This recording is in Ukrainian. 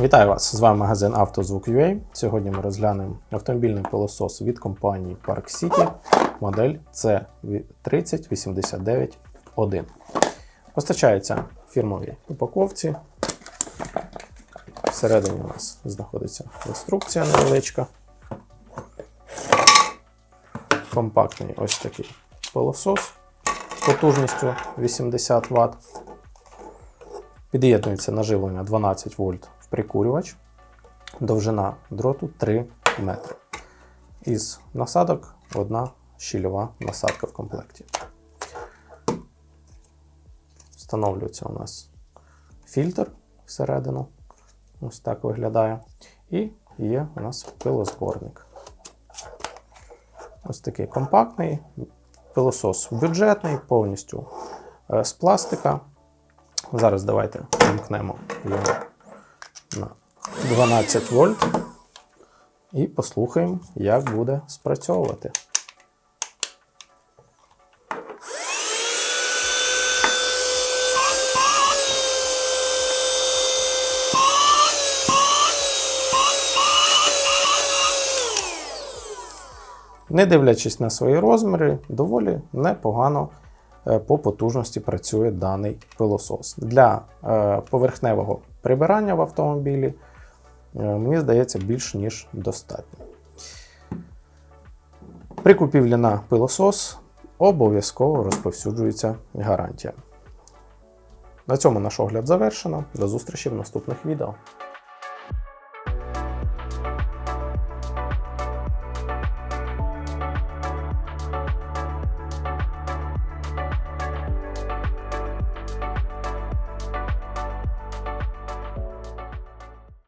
Вітаю вас! З вами магазин «Автозвук.UA». Сьогодні ми розглянемо автомобільний пилосос від компанії Park City, модель C30891. Постачається в фірмовій упаковці. Всередині у нас знаходиться інструкція невеличка. Компактний ось такий пилосос потужністю 80 Вт. Під'єднується наживлення 12 вольт прикурювач. Довжина дроту 3 метри. Із насадок одна щільова насадка в комплекті. Встановлюється у нас фільтр всередину. Ось так виглядає. І є у нас пилозборник. Ось такий компактний. Пилосос бюджетний, повністю е, з пластика. Зараз давайте вимкнемо його на 12 вольт і послухаємо, як буде спрацьовувати. Не дивлячись на свої розміри, доволі непогано по потужності працює даний пилосос. Для е, поверхневого прибирання в автомобілі, е, мені здається, більш ніж достатньо. При купівлі на пилосос обов'язково розповсюджується гарантія. На цьому наш огляд завершено. До зустрічі в наступних відео.